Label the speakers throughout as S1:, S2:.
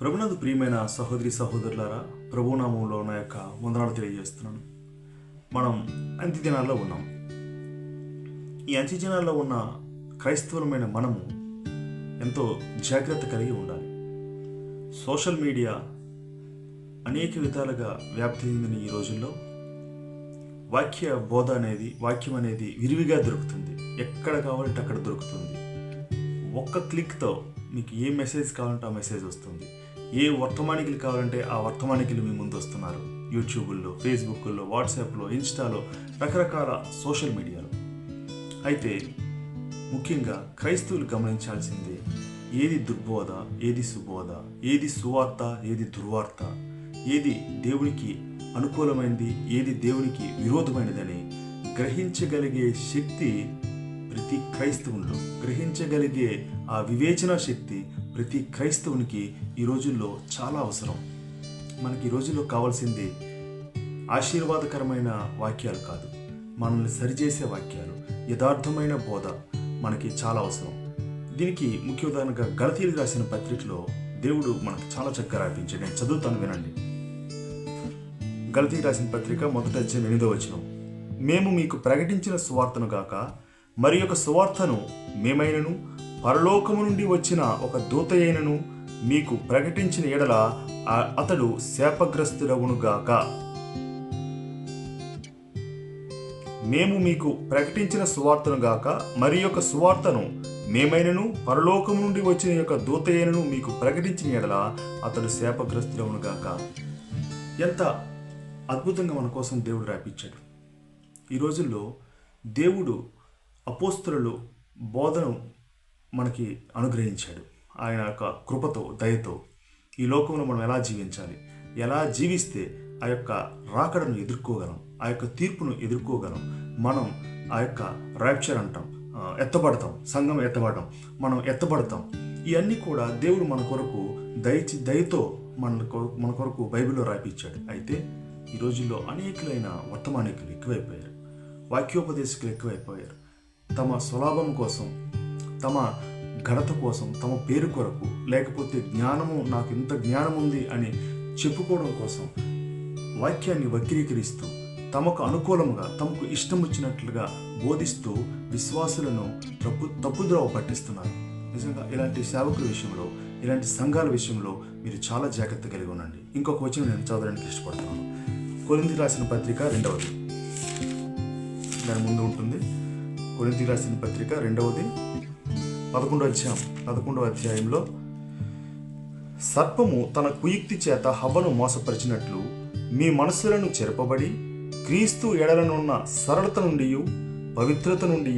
S1: ప్రభునందు ప్రియమైన సహోదరి సహోదరులారా ప్రభునామంలో నా యొక్క వందనాలు తెలియజేస్తున్నాను. మనం అంత్య దినాల్లో ఉన్నాం. ఈ అంత్య దినాల్లో ఉన్న క్రైస్తవులమైన మనము ఎంతో జాగ్రత్త కలిగి ఉండాలి. సోషల్ మీడియా అనేక విధాలుగా వ్యాప్తి చెందిన ఈ రోజుల్లో వాక్య బోధ అనేది వాక్యం అనేది విరివిగా దొరుకుతుంది. ఎక్కడ కావాలంటే అక్కడ దొరుకుతుంది. ఒక్క క్లిక్తో మీకు ఏ మెసేజ్ కావాలంటే ఆ మెసేజ్ వస్తుంది. ఏ వర్తమానికలు కావాలంటే ఆ వర్తమానికలు మీ ముందు వస్తున్నారు యూట్యూబుల్లో ఫేస్బుక్లో వాట్సాప్లో ఇన్స్టాలో రకరకాల సోషల్ మీడియాలో. అయితే ముఖ్యంగా క్రైస్తవులు గమనించాల్సిందే ఏది దుర్బోధ ఏది సుబోధ ఏది సువార్త ఏది దుర్వార్త ఏది దేవునికి అనుకూలమైనది ఏది దేవునికి విరోధమైనదని గ్రహించగలిగే శక్తి ప్రతి క్రైస్తవుల్లో గ్రహించగలిగే ఆ వివేచన శక్తి ప్రతి క్రైస్తవునికి ఈ రోజుల్లో చాలా అవసరం. మనకి ఈ రోజుల్లో కావాల్సింది ఆశీర్వాదకరమైన వాక్యాలు కాదు. మనల్ని సరిచేసే వాక్యాలు యథార్థమైన బోధ మనకి చాలా అవసరం. దీనికి ముఖ్య ఉదాహరణగా గలతీలు రాసిన పత్రికలో దేవుడు మనకు చాలా చక్కగా రాయించాడు నేను చదువుతాను వినండి. గలతీ రాసిన పత్రిక మొదట అధ్యాయం ఎనిమిదో వచనం. మేము మీకు ప్రకటించిన సువార్తను గాక మరి యొక్క సువార్తను మేమైనను పరలోకము నుండి వచ్చిన ఒక దూతయైనను మీకు ప్రకటించిన ఎడల అతడు శాపగ్రస్తుడవును గాక మేము మీకు ప్రకటించిన సువార్తను గాక మరి యొక్క సువార్తను మేమైనను పరలోకము నుండి వచ్చిన యొక్క దూతయైనను మీకు ప్రకటించిన ఎడల అతడు శాపగ్రస్తుడవును గాక ఎంత అద్భుతంగా మన కోసం దేవుడు రాపించాడు ఈ రోజుల్లో దేవుడు అపోస్తులు బోధను మనకి అనుగ్రహించాడు. ఆయన యొక్క కృపతో దయతో ఈ లోకంలో మనం ఎలా జీవించాలి? ఎలా జీవిస్తే ఆ యొక్క రాకడను ఎదుర్కోగలం? ఆ యొక్క తీర్పును ఎదుర్కోగలం? మనం ఆ యొక్క ర్యాప్చర్ అంటాం ఎత్తబడతాం సంఘం ఎత్తబడటం మనం ఎత్తబడతాం. ఇవన్నీ కూడా దేవుడు మన కొరకు దయచి దయతో మన మన కొరకు బైబిల్లో రాపించాడు అయితే ఈ రోజుల్లో అనేకులైన వర్తమానికులు ఎక్కువైపోయారు. వాక్యోపదేశకులు ఎక్కువైపోయారు. తమ స్వలాభం కోసం తమ ఘనత కోసం తమ పేరు కొరకు లేకపోతే జ్ఞానము నాకు ఇంత జ్ఞానం ఉంది అని చెప్పుకోవడం కోసం వాక్యాన్ని వక్రీకరిస్తూ తమకు అనుకూలముగా తమకు ఇష్టం వచ్చినట్లుగా బోధిస్తూ విశ్వాసులను తప్పు తప్పుద్రోవ పట్టిస్తున్నారు. నిజంగా ఇలాంటి సేవకుల విషయంలో ఇలాంటి సంఘాల విషయంలో మీరు చాలా జాగ్రత్త కలిగి ఉండండి. ఇంకొక వచనం నేను చదవడానికి ఇష్టపడుతున్నాను. కొలింది రాసిన పత్రిక రెండవది. దాని ముందు ఉంటుంది. కొరింతికి రాసిన పత్రిక రెండవది పదకొండవ అధ్యాయం పదకొండవ అధ్యాయంలో సర్పము తన కుయుక్తి చేత హవ్వను మోసపరిచినట్లు మీ మనసులను చెరపబడి క్రీస్తు ఎడలనున్న సరళత నుండి పవిత్రత నుండి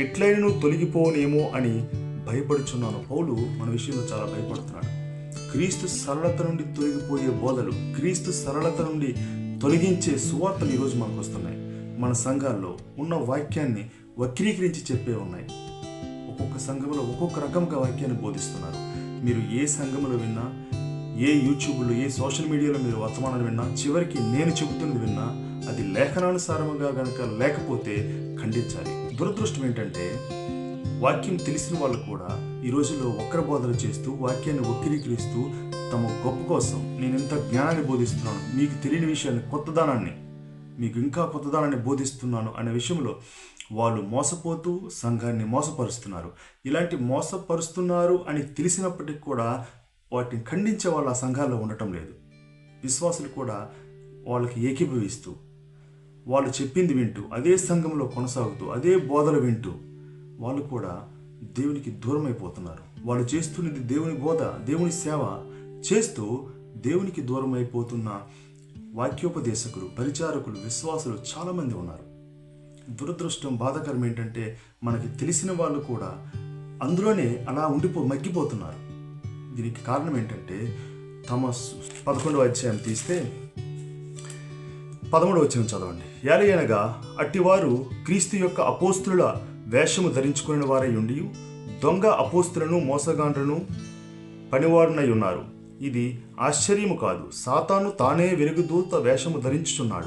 S1: ఎట్లయినను తొలగిపోనేమో అని భయపడుచున్నాను. పౌలు మన విషయంలో చాలా భయపడుతున్నాడు. క్రీస్తు సరళత నుండి తొలగిపోయే బోధలు క్రీస్తు సరళత నుండి తొలగించే సువార్తలు ఈరోజు మనకు వస్తున్నాయి. మన సంఘాల్లో ఉన్న వాక్యాన్ని వక్రీకరించి చెప్పే ఉన్నాయి. ఒక్కొక్క సంఘంలో ఒక్కొక్క రకంగా వాక్యాన్ని బోధిస్తున్నారు. మీరు ఏ సంఘంలో విన్నా ఏ యూట్యూబ్లో ఏ సోషల్ మీడియాలో మీరు వర్తమానాలు విన్నా చివరికి నేను చెబుతున్నది విన్నా అది లేఖనానుసారముగా గనక లేకపోతే ఖండించాలి. దురదృష్టం ఏంటంటే వాక్యం తెలిసిన వాళ్ళు కూడా ఈ రోజుల్లో వక్ర బోధన చేస్తూ వాక్యాన్ని వక్రీకరిస్తూ తమ గొప్ప కోసం నేను ఎంత జ్ఞానాన్ని బోధిస్తున్నాను. మీకు తెలియని విషయాన్ని కొత్తదనాన్ని మీకు ఇంకా కొత్తదనాన్ని బోధిస్తున్నాను అనే విషయంలో వాళ్ళు మోసపోతూ సంఘాన్ని మోసపరుస్తున్నారు. ఇలాంటి మోసపరుస్తున్నారు అని తెలిసినప్పటికీ కూడా వాటిని ఖండించే వాళ్ళు ఆ సంఘాల్లో ఉండటం లేదు. విశ్వాసులు కూడా వాళ్ళకి ఏకీభవిస్తూ వాళ్ళు చెప్పింది వింటూ అదే సంఘంలో కొనసాగుతూ అదే బోధలు వింటూ వాళ్ళు కూడా దేవునికి దూరం అయిపోతున్నారు వాళ్ళు చేస్తున్నది దేవుని బోధ దేవుని సేవ చేస్తూ దేవునికి దూరం అయిపోతున్న వాక్యోపదేశకులు పరిచారకులు విశ్వాసులు చాలామంది ఉన్నారు. దురదృష్టం బాధకరం ఏంటంటే మనకి తెలిసిన వాళ్ళు కూడా అందులోనే అలా ఉండిపో మగ్గిపోతున్నారు. దీనికి కారణం ఏంటంటే తమ పదకొండవ అధ్యాయం తీస్తే పదమూడవ వచ్చిన చదవండి. ఏలయనగా అట్టివారు క్రీస్తు యొక్క అపోస్తుల వేషము ధరించుకుని వారై ఉండి దొంగ అపోస్తులను మోసగాండ్రను పనివారునై ఉన్నారు. ఇది ఆశ్చర్యము కాదు. సాతాను తానే వెలుగుదూత వేషము ధరించుచున్నాడు.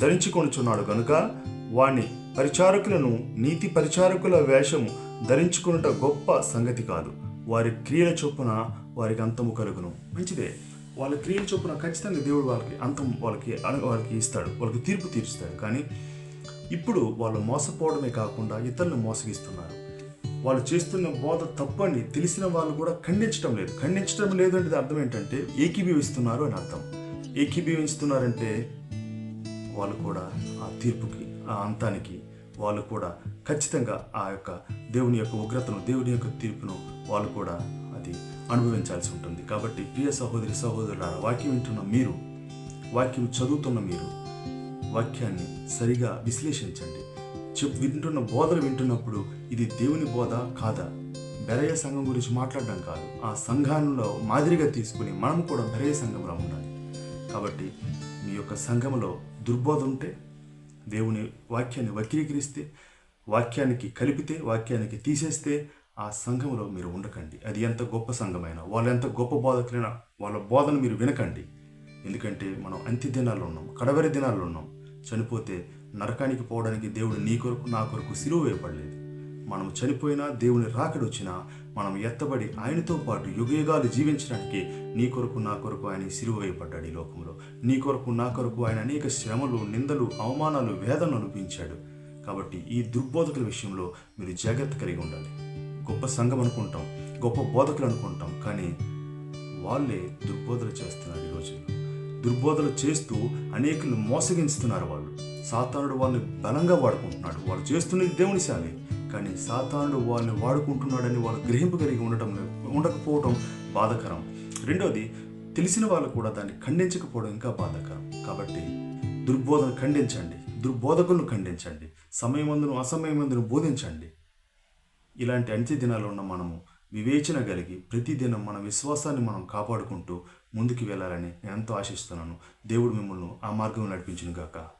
S1: ధరించుకొనుచున్నాడు గనుక వాణ్ణి పరిచారకులను నీతి పరిచారకుల వేషము ధరించుకునుట గొప్ప సంగతి కాదు. వారి క్రియల చొప్పున వారికి అంతము కలుగును. మంచిదే. వాళ్ళ క్రియలు చొప్పున ఖచ్చితంగా దేవుడు వాళ్ళకి అంతం వాళ్ళకి వాళ్ళకి ఇస్తాడు. వాళ్ళకి తీర్పు తీరుస్తాడు. కానీ ఇప్పుడు వాళ్ళు మోసపోవడమే కాకుండా ఇతరులను మోసగిస్తున్నారు. వాళ్ళు చేస్తున్న బోధ తప్పని తెలిసిన వాళ్ళు కూడా ఖండించడం లేదు. ఖండించడం లేదు అంటే అర్థం ఏంటంటే ఏకీభవిస్తున్నారు అని అర్థం. ఏకీభవిస్తున్నారంటే వాళ్ళు కూడా ఆ తీర్పుకి ఆ అంతానికి వాళ్ళు కూడా ఖచ్చితంగా ఆ యొక్క దేవుని యొక్క ఉగ్రతను దేవుని యొక్క తీర్పును వాళ్ళు కూడా అది అనుభవించాల్సి ఉంటుంది. కాబట్టి ప్రియ సహోదరి సహోదరుల వాక్యం వింటున్న మీరు వాక్యం చదువుతున్న మీరు వాక్యాన్ని సరిగా విశ్లేషించండి. చెప్ వింటున్న బోధలు వింటున్నప్పుడు ఇది దేవుని బోధ కాదా? బెరయ సంఘం గురించి మాట్లాడడం కాదు. ఆ సంఘంలో మాదిరిగా తీసుకుని మనం కూడా బెరయ సంఘంలో ఉండాలి. కాబట్టి మీ యొక్క సంఘంలో దుర్బోధ ఉంటే దేవుని వాక్యాన్ని వక్రీకరిస్తే వాక్యానికి కలిపితే వాక్యానికి తీసేస్తే ఆ సంఘంలో మీరు ఉండకండి. అది ఎంత గొప్ప సంఘమైనా వాళ్ళు ఎంత గొప్ప బోధకులైనా వాళ్ళ బోధన మీరు వినకండి. ఎందుకంటే మనం అంత్య దినాల్లో ఉన్నాం కడవరి దినాల్లో ఉన్నాం. చనిపోతే నరకానికి పోవడానికి దేవుడు నీ కొరకు నా కొరకు సిలువ వేయబడలేదు. మనం చనిపోయినా దేవుని రాకడొచ్చినా మనం ఎత్తబడి ఆయనతో పాటు యుగయుగాలు జీవించడానికి నీ కొరకు నా కొరకు ఆయన సిలువ వేయబడ్డాడు ఈ లోకంలో. నీ కొరకు నా కొరకు ఆయన అనేక శ్రమలు నిందలు అవమానాలు వేదనలు అనిపించాడు కాబట్టి ఈ దుర్బోధకుల విషయంలో మీరు జాగ్రత్త కలిగి ఉండాలి. గొప్ప సంఘం అనుకుంటాం గొప్ప బోధకులు అనుకుంటాం కానీ వాళ్ళే దుర్బోధలు చేస్తున్నారు ఈ రోజుల్లో. దుర్బోధలు చేస్తూ అనేకులు మోసగించుతున్నారు వాళ్ళు. సాతానుడు వాళ్ళని బలంగా వాడుకుంటున్నాడు. వాళ్ళు చేస్తున్నది దేవుని సేవే కానీ సాతానుడు వాళ్ళని వాడుకుంటున్నాడని వాళ్ళు గ్రహింపు కలిగి ఉండటం ఉండకపోవడం బాధకరం. రెండోది తెలిసిన వాళ్ళు కూడా దాన్ని ఖండించకపోవడం ఇంకా బాధకరం. కాబట్టి దుర్బోధన ఖండించండి. దుర్బోధకులను ఖండించండి. సమయమందును అసమయమందును బోధించండి. ఇలాంటి అంత్య దినాలు ఉన్న మనము వివేచన కలిగి ప్రతిదినం మన విశ్వాసాన్ని మనం కాపాడుకుంటూ ముందుకు వెళ్ళాలని నేను ఎంతో ఆశిస్తున్నాను. దేవుడు మిమ్మల్ని ఆ మార్గం నడిపించును గాక